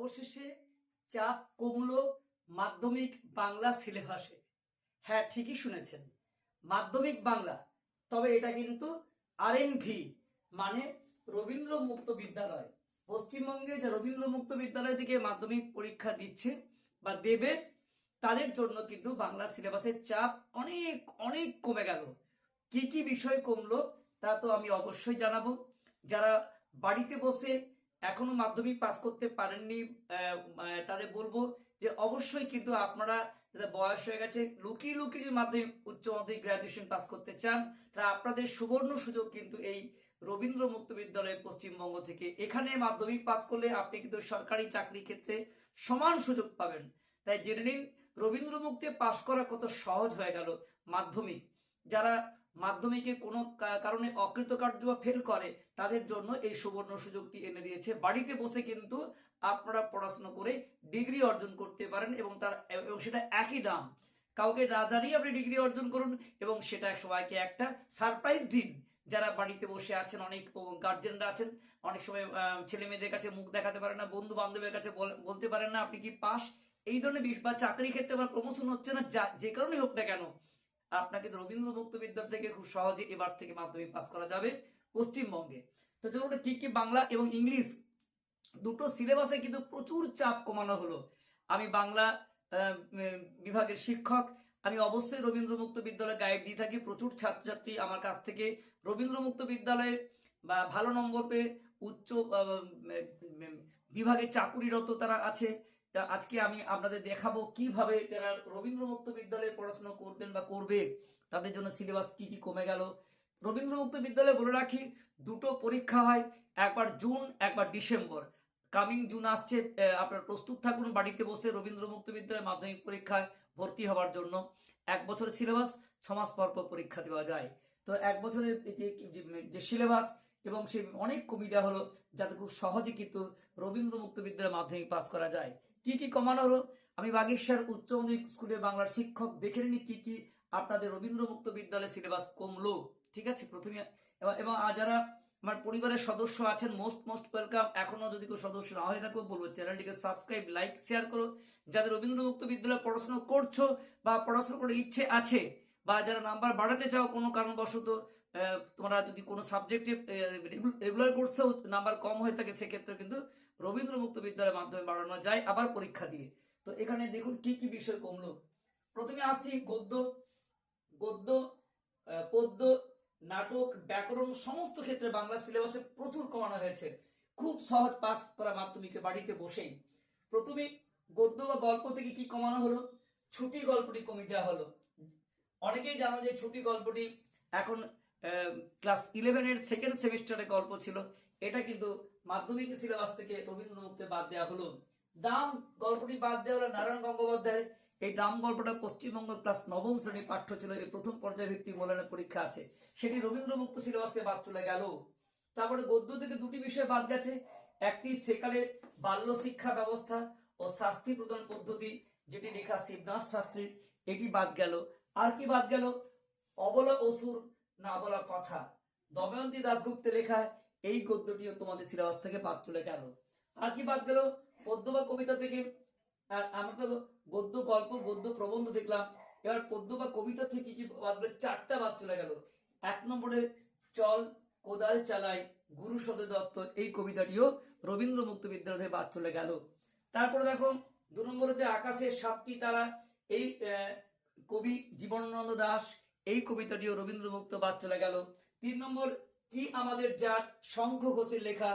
অবশেষে চাপ কমলো মাধ্যমিক বাংলা সিলেবাসে। হ্যাঁ ঠিকই শুনেছেন। মাধ্যমিক বাংলা, তবে এটা কিন্তু আর ভি মানে রবীন্দ্র মুক্ত বিদ্যালয়। পশ্চিমবঙ্গে যে রবীন্দ্র মুক্ত বিদ্যালয় থেকে মাধ্যমিক পরীক্ষা দিচ্ছে বা দেবে, তাদের জন্য কিন্তু বাংলা সিলেবাসের চাপ অনেক অনেক কমে গেল। কি কি বিষয় কমলো তা তো আমি অবশ্যই জানাব। যারা বাড়িতে বসে এখনও মাধ্যমিক পাস করতে পারেননি তাদের বলব যে অবশ্যই কিন্তু আপনারা যারা বয়স হয়ে গেছে, লুকিয়ে লুকিয়ে যদি মাধ্যমিক, উচ্চ মাধ্যমিক গ্রাজুয়েশন পাস করতে চান তারা আপনাদের সুবর্ণ সুযোগ কিন্তু এই রবীন্দ্র মুক্ত বিদ্যালয় পশ্চিমবঙ্গ থেকে। এখানে মাধ্যমিক পাস করলে আপনি কিন্তু সরকারি চাকরি ক্ষেত্রে সমান সুযোগ পাবেন। তাই জেনে নিন, রবীন্দ্র মুক্তে পাশ করা কত সহজ হয়ে গেল মাধ্যমিক। যারা মাধ্যমিকে কোনো কারণে অকৃতকার্য বা ফেল করে, তাদের জন্য এই সুবর্ণ সুযোগটি এনে দিয়েছে। বাড়িতে বসে কিন্তু আপনারা পড়াশোনা করে ডিগ্রি অর্জন করতে পারেন এবং তার, এবং সেটা একই দাম। কাউকে না জানিয়ে আপনি ডিগ্রি অর্জন করুন এবং সেটা সবাইকে একটা সারপ্রাইজ দিন। যারা বাড়িতে বসে আছেন, অনেক গার্জেনরা আছেন, অনেক সময় ছেলে মেয়েদের কাছে মুখ দেখাতে পারেন না বন্ধু বান্ধবের কাছে বলতে পারেন না, আপনি কি পাস? এই ধরনের বা চাকরি ক্ষেত্রে আমার প্রমোশন হচ্ছে না, যে কারণে হোক না কেন। আপনাকে রবীন্দ্র মুক্ত বিদ্যালয় থেকে খুব সহজে এবার থেকে মাধ্যমিক পাস করা যাবে পশ্চিমবঙ্গে। তো চলুন কি কি বাংলা এবং ইংলিশ? দুটো সিলেবাসে কিন্তু প্রচুর চাপ কমানো হলো। আমি বাংলা বিভাগের শিক্ষক। আমি অবশ্যই রবীন্দ্র মুক্ত বিদ্যালয়ে গাইড দিয়ে থাকি। প্রচুর ছাত্রছাত্রী আমার কাছ থেকে রবীন্দ্র মুক্ত বিদ্যালয়ে বা ভালো নম্বর পেয়ে উচ্চ বিভাগে চাকুরিরত তারা আছে। তা আজকে আমি আপনাদের দেখাবো কীভাবে তারা রবীন্দ্র মুক্ত বিদ্যালয়ে পড়াশোনা করবেন বা করবে, তাদের জন্য সিলেবাস কি কি কমে গেল। রবীন্দ্র মুক্ত বিদ্যালয়ে বলে রাখি, দুটো পরীক্ষা হয়, একবার জুন, একবার ডিসেম্বর। কামিং জুন আসছে আপনারা প্রস্তুত থাকুন, বাড়িতে বসে রবীন্দ্র মুক্ত বিদ্যালয়ে মাধ্যমিক পরীক্ষায় ভর্তি হওয়ার জন্য। এক বছরের সিলেবাস, ছ মাস পর পর পরীক্ষা দেওয়া যায়। তো এক বছরের যে সিলেবাস এবং সে অনেক কবিতা হলো, যাতে খুব সহজে কিন্তু রবীন্দ্র মুক্ত বিদ্যালয়ে মাধ্যমিক পাস করা যায়। কি কি কমানো হলো? আমি বাগেশ্বর উচ্চ মাধ্যমিক স্কুলে বাংলার শিক্ষক দেখে নিই কি কি আপনাদের রবীন্দ্র মুক্ত বিদ্যালয়ের সিলেবাস কমলো। ঠিক আছে? প্রথমে এবং- যারা আমার পরিবারের সদস্য আছেন মোস্ট মোস্ট ওয়েলকাম এখনও যদি কেউ সদস্য না হয়ে থাকো, বলব চ্যানেলটিকে সাবস্ক্রাইব লাইক শেয়ার করো। যাদের রবীন্দ্র মুক্ত বিদ্যালয়ে পড়াশোনা করছ বা পড়াশোনা করার ইচ্ছে আছে বা যারা নাম্বার বাড়াতে চাও কোনো কারণবশত তোমরা যদি কোনো সাবজেক্টে রেগুলার কোর্সেও নাম্বার কম হয়ে থাকে, সেক্ষেত্রে কিন্তু রবীন্দ্র মুক্ত বিদ্যালয়ের মাধ্যমে বাড়ানো যায় আবার পরীক্ষা দিয়ে। তো এখানে দেখুন কি কি বিষয় কমলো। প্রথমে আসছি গদ্য। গদ্য পদ্য, নাটক, ব্যাকরণ, সমস্ত ক্ষেত্রে বাংলা সিলেবাসে প্রচুর কমানো হয়েছে। খুব সহজ পাস করা মাধ্যমিকে বাড়িতে বসেই। প্রথমে গদ্য বা গল্প থেকে কি কমানো হলো? ছুটি গল্পটি কমিয়ে দেওয়া হলো। অনেকেই জানো যে ছুটি গল্পটি এখন ক্লাস ইলেভেনের সেকেন্ড সেমিস্টারে গল্প ছিল। এটা কিন্তু মাধ্যমিক সিলেবাস থেকে রবীন্দ্রমুক্তে বাদ দেওয়া হলো। দাম গল্পটি বাদ দেওয়া হলো নারায়ণ গঙ্গোপাধ্যায়। এই দাম গল্পটা পশ্চিমবঙ্গ ক্লাস নবম শ্রেণি পাঠ্য ছিল এই প্রথম পর্যায় ভিত্তিক মূল্যায়নের পরীক্ষা আছে। সেটি রবীন্দ্র মুক্ত সিলেবাস থেকে বাদ চলে গেল। তারপরে গদ্য থেকে দুটি বিষয় বাদ গেছে। একটি সেকালের বাল্য শিক্ষা ব্যবস্থা ও শাস্তি প্রদান পদ্ধতি, যেটি লেখা শিবনাথ শাস্ত্রীর। এটি বাদ গেল। আর কি বাদ গেল? অবলা অসুর না বলা কথা। দময়ন্তী দাশগুপ্তের লেখা এই গদ্যটিও তোমাদের সিলেবাস থেকে বাদ চলে গেল আর কি বাদ গেল? পদ্য বা কবিতা থেকে, আর আমরা তো গদ্য, গল্প, গদ্য প্রবন্ধ দেখলাম। এবার পদ্য বা কবিতা থেকে কি বাদ গেল? চারটা বাদ চলে গেল। এক নম্বরে, চল, কোদাল চালাই, গুরু সদে দত্ত এই কবিতাটিও রবীন্দ্র মুক্ত বিদ্যালয় থেকে বাদ চলে গেল। তারপরে দেখো, দু নম্বর হচ্ছে, আকাশের সাতটি তারা এই কবি জীবনানন্দ দাস এই কবিতাটিও রবীন্দ্র মুক্ত বাদ চলে গেল। তিন নম্বর, কি আমাদের জাত? শঙ্খ ঘোষের লেখা।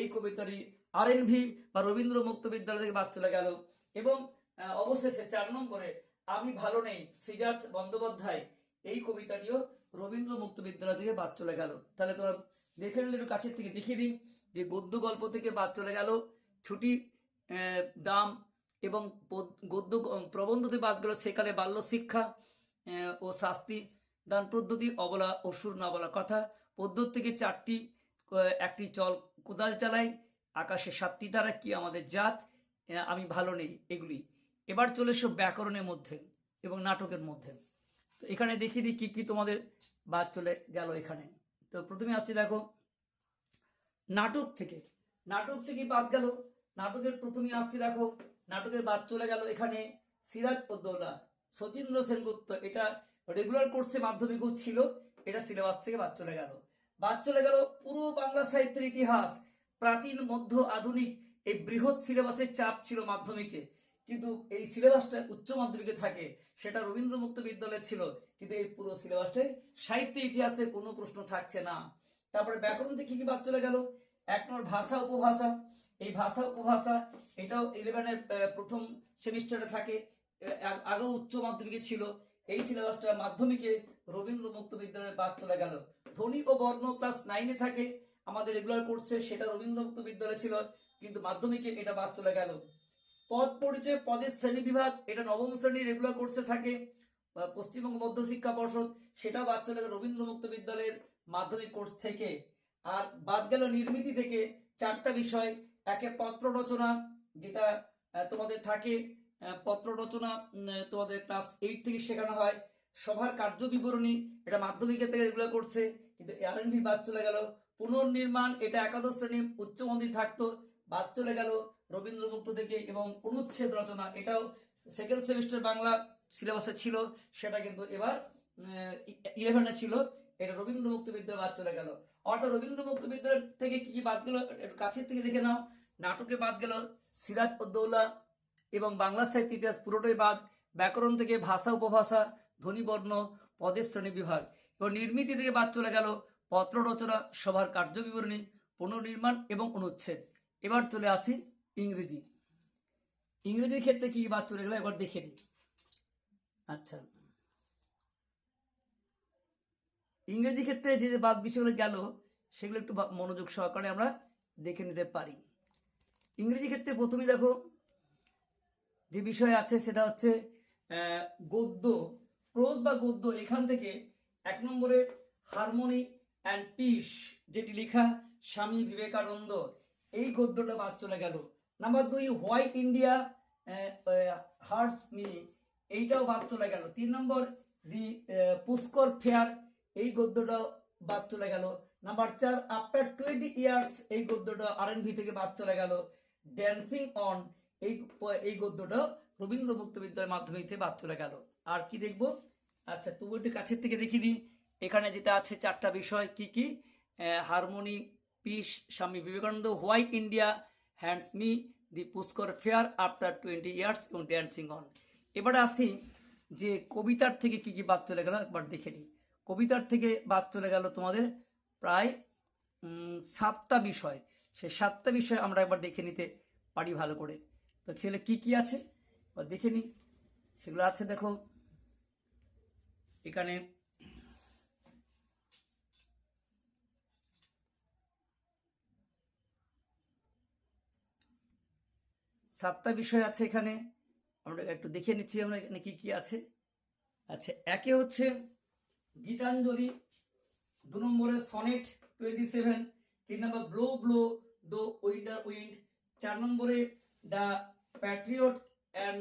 এই কবিতাটি আর এন ভি বা রবীন্দ্র মুক্ত বিদ্যালয় থেকে বাদ চলে গেল। এবং অবশেষে চার নম্বরে, আমি ভালো নেই শ্রীজাত বন্দ্যোপাধ্যায়। এই কবিতাটিও রবীন্দ্র মুক্ত বিদ্যালয় থেকে বাদ চলে গেল। তাহলে তোমরা দেখে নিলে একটু কাছের থেকে দেখিয়ে দিন যে গদ্য গল্প থেকে বাদ চলে গেল, ছুটি দাম এবং গদ্য, প্রবন্ধতে বাদ গেল সেকালে বাল্য শিক্ষা ও শাস্তি। দান পদ্ধতি, অবলা অসুর না বলা কথা। পদ্ধতি থেকে চারটি একটি চল কোদাল চালাই আকাশে সাতটি তারা কি আমাদের জাত? আমি ভালো নেই এগুলি। এবার চলে এসো ব্যাকরণের মধ্যে এবং নাটকের মধ্যে। তো এখানে দেখিয়ে দিই কি কি তোমাদের বাদ চলে গেল এখানে। তো প্রথমে আসছে দেখো, নাটক থেকে। নাটক থেকে বাদ গেল। নাটকের প্রথমে আসছে দেখো, নাটকের বাদ চলে গেল এখানে সিরাজ উদ্দৌলা সচিন্দ্র সেনগুপ্ত, এটা রেগুলার কোর্সে মাধ্যমিকও ছিল, এটা সিলেবাস থেকে বাদ চলে গেল। বাদ চলে গেল পুরো বাংলা সাহিত্যের ইতিহাস, প্রাচীন, মধ্য, আধুনিক, এই বৃহৎ সিলেবাসের চাপ ছিল মাধ্যমিকে। কিন্তু এই সিলেবাসটা উচ্চ মাধ্যমিকে থাকে, সেটা রবীন্দ্র মুক্ত বিদ্যালয়ে ছিল, কিন্তু এই পুরো সিলেবাসটাই সাহিত্য ইতিহাসে কোনো প্রশ্ন থাকছে না। তারপরে ব্যাকরণ থেকে কি বাদ চলে গেল? এক নম্বর ভাষা, উপভাষা। এই ভাষা, উপভাষা, এটাও ইলেভেনের প্রথম সেমিস্টারে থাকে। আ- আগেও উচ্চ মাধ্যমিকে ছিল। এই সিলেবাসটা মাধ্যমিকে রবীন্দ্র মুক্ত বিদ্যালয়ে বাদ চলে গেল। ধনী ও বর্ণ ক্লাস নাইনে থাকে। আমাদের রেগুলার কোর্সে সেটা রবীন্দ্র মুক্ত বিদ্যালয় ছিল, কিন্তু মাধ্যমিকে এটা বাদ চলে গেল। পদ পরিচয়, পদের শ্রেণি বিভাগ, এটা নবম শ্রেণি রেগুলার কোর্সে থাকে। পশ্চিমবঙ্গ মধ্য শিক্ষা পর্ষদ, সেটাও বাদ চলে গেল রবীন্দ্র মুক্ত বিদ্যালয়ের মাধ্যমিক কোর্স থেকে। আর বাদ গেল নির্মিতি থেকে চারটা বিষয়, একে পত্র রচনা, যেটা তোমাদের থাকে। পত্র রচনা তোমাদের ক্লাস এইট থেকে শেখানো হয়। সভার কার্য বিবরণী, এটা মাধ্যমিকের থেকে রেগুলার করছে, কিন্তু আরএনভি বাদ চলে গেল। পুনর্নির্মাণ, এটা একাদশ শ্রেণি উচ্চ মন্দির থাকতো, বাদ চলে গেল রবীন্দ্র মুক্ত থেকে, এবং অনুচ্ছেদ রচনা, এটাও সেকেন্ড সেমিস্টার বাংলা সিলেবাসে ছিল, সেটা কিন্তু এবার ইলেভেনে ছিল, এটা রবীন্দ্র মুক্ত বিদ্যালয় বাদ চলে গেল। অর্থাৎ রবীন্দ্র মুক্ত বিদ্যালয় থেকে কি কি বাদ গেল কাছের থেকে দেখে নাও। নাটকে বাদ গেল, সিরাজ উদ্দৌলা এবং বাংলা সাহিত্য ইতিহাস পুরোটাই বাদ, ব্যাকরণ থেকে ভাষা, উপভাষা ধ্বনিবর্ণ পদের শ্রেণি বিভাগ এবং নির্মিতি থেকে বাদ চলে গেল পত্র রচনা, সভার কার্য বিবরণী পুনর্নির্মাণ এবং অনুচ্ছেদ। এবার চলে আসি ইংরেজি। ইংরেজির ক্ষেত্রে কি বাদ চলে গেল? এবার দেখে নিই। আচ্ছা। ইংরেজি ক্ষেত্রে যে যে বাদ বিষয়গুলো গেল, সেগুলো একটু মনোযোগ সহকারে আমরা দেখে নিতে পারি। ইংরেজি ক্ষেত্রে প্রথমেই দেখো যে বিষয় আছে সেটা হচ্ছে গদ্য প্রোজ বা গদ্য, এখান থেকে এক নম্বরে হারমোনি অ্যান্ড পিস যেটি লেখা স্বামী বিবেকানন্দ, এই গদ্যটা বাদ চলে গেল। নাম্বার দুই হোয়াইট ইন্ডিয়া হার্টস মি এইটাও বাদ চলে গেল। তিন নম্বর দি পুষ্কর ফেয়ার এই গদ্যটাও বাদ চলে গেল। নাম্বার চার আফটার টোয়েন্টি ইয়ার্স এই গদ্যটা আর এন ভি থেকে বাদ চলে গেল। ড্যান্সিং অন এই এই গদ্যটাও রবীন্দ্র মুক্ত বিদ্যালয় মাধ্যমিক থেকে বাদ চলে গেল। আর কি দেখব? আচ্ছা তবু একটু কাছের থেকে দেখিয়ে দিই এখানে যেটা আছে, চারটা বিষয় কি কি? Harmony, peace, Swami Vivekananda, white India, hands me, the Pushkar fair, after twenty years এবং ড্যান্সিং অন। এবারে আসি যে কবিতার থেকে কি কি বাদ চলে গেল, একবার দেখে নিই। কবিতার থেকে বাদ চলে গেল তোমাদের প্রায় সাতটা বিষয়। সেই সাতটা বিষয় আমরা একবার দেখে নিতে পারি ভালো করে। তো ছেলে কি কি আছে? দেখে নিই। সেগুলো আছে দেখো। এখানে সাতটা বিষয় আছে এখানে। আমরা একটু দেখে নিচ্ছি আমরা এখানে কি কি আছে। আচ্ছা একে হচ্ছে গীতাঞ্জলি, দু নম্বরে সনেট টোয়েন্টি সেভেন তিন নম্বর blow blow thou winter wind, চার নম্বরে the patriot and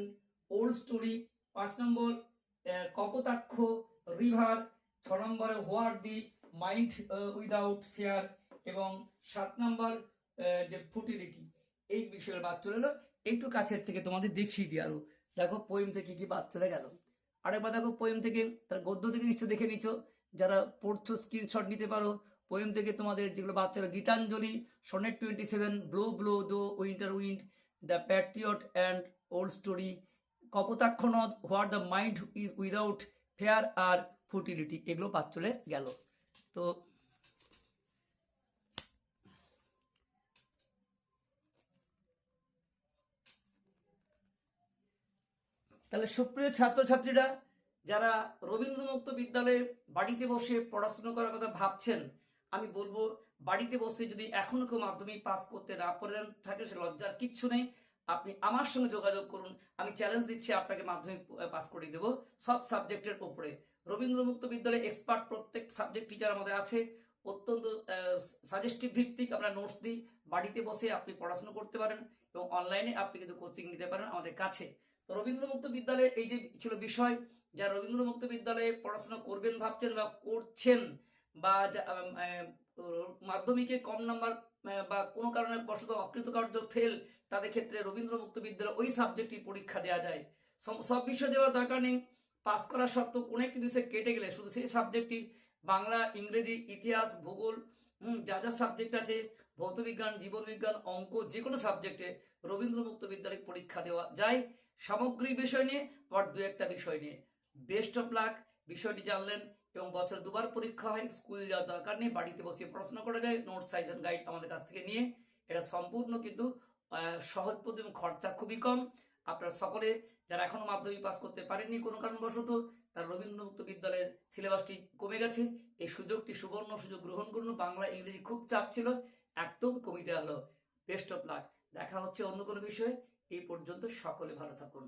old story পাঁচ নম্বর কপোতাক্ষ রিভার ছ নম্বরে where the mind without fear এবং সাত নম্বর যে ফুটিলিটি এই বিষয়ের বাদ চলে এলো। একটু কাছের থেকে তোমাদের দেখিয়ে দিই আরও। দেখো পোয়েম থেকে কি বাদ চলে গেল? আরেকবার দেখো পোয়েম থেকে, তার গদ্য থেকে নিশ্চয় দেখে নিচ্ছ যারা পড়ছো স্ক্রিনশট নিতে পারো। পোয়েম থেকে তোমাদের যেগুলো বাদ চলে Gitanjali, sonnet twenty seven blow blow thou winter wind the patriot and old story, Kapotaksha নদ, what the mind is without fear R futility এগুলো বাদ চলে গেল। তো তাহলে সুপ্রিয় ছাত্রছাত্রীরা, যারা রবীন্দ্রমুক্ত বিদ্যালয়ে বাড়িতে বসে পড়াশোনা করার কথা ভাবছেন, আমি বলব বাড়িতে বসে যদি এখনও কেউ মাধ্যমিক পাস করতে না পারেন থাকে সে লজ্জার কিচ্ছু নেই। আপনি আমার সঙ্গে যোগাযোগ করুন, আমি চ্যালেঞ্জ দিচ্ছি, আপনাকে মাধ্যমিক পাস করিয়ে দেবো সব সাবজেক্টের ওপরে রবীন্দ্র মুক্ত বিদ্যালয়ে এক্সপার্ট প্রত্যেক সাবজেক্ট টিচার আমাদের আছে। অত্যন্ত সাজেস্টিভ ভিত্তিক আমরা নোটস দিই। বাড়িতে বসে আপনি পড়াশোনা করতে পারেন এবং অনলাইনে আপনি কিন্তু কোচিং নিতে পারেন আমাদের কাছে। তো রবীন্দ্র মুক্ত বিদ্যালয়ে এই যে ছিল বিষয় যারা রবীন্দ্র মুক্ত বিদ্যালয়ে পড়াশোনা করবেন, ভাবছেন বা করছেন বা মাধ্যমিকে কম নাম্বার বা কোনো কারণে বশত অকৃতকার্য ফেল তাদের ক্ষেত্রে রবীন্দ্র মুক্ত বিদ্যালয় ওই সাবজেক্টটি পরীক্ষা দেওয়া যায়। সব বিষয় দেওয়ার দরকার নেই। পাস করা সত্ত্বেও কোনো একটি বিষয় কেটে গেলে শুধু সেই সাবজেক্টটি বাংলা, ইংরেজি, ইতিহাস, ভূগোল যা যা সাবজেক্ট আছে ভৌতবিজ্ঞান জীবনবিজ্ঞান অঙ্ক যে কোনো সাবজেক্টে রবীন্দ্র মুক্ত বিদ্যালয় পরীক্ষা দেওয়া যায়। সামগ্রিক বিষয় নিয়ে আবার দু একটা বিষয় নিয়ে। বেস্ট অফ লাক বিষয়টি জানলেন এবং বছর দুবার পরীক্ষা হয়, স্কুল যাওয়ার দরকার নেই, বাড়িতে বসে পড়াশোনা করা যায়। নোট সাইজ অ্যান্ড গাইড আমাদের কাছ থেকে নিয়ে এটা সম্পূর্ণ কিন্তু সহজ এবং খরচা খুবই কম। আপনারা সকলে যারা এখনও মাধ্যমিক পাস করতে পারেননি কোনো কারণবশত, তার রবীন্দ্রমুক্ত বিদ্যালয়ের সিলেবাসটি কমে গেছে। এই সুযোগটি, সুবর্ণ সুযোগ গ্রহণ করুন। বাংলা, ইংরেজি খুব চাপ ছিল, একদম কমিয়ে দেওয়া হলো। বেস্ট অফ লাক দেখা হচ্ছে অন্য কোনো বিষয়ে। এই পর্যন্ত সকলে ভালো থাকুন।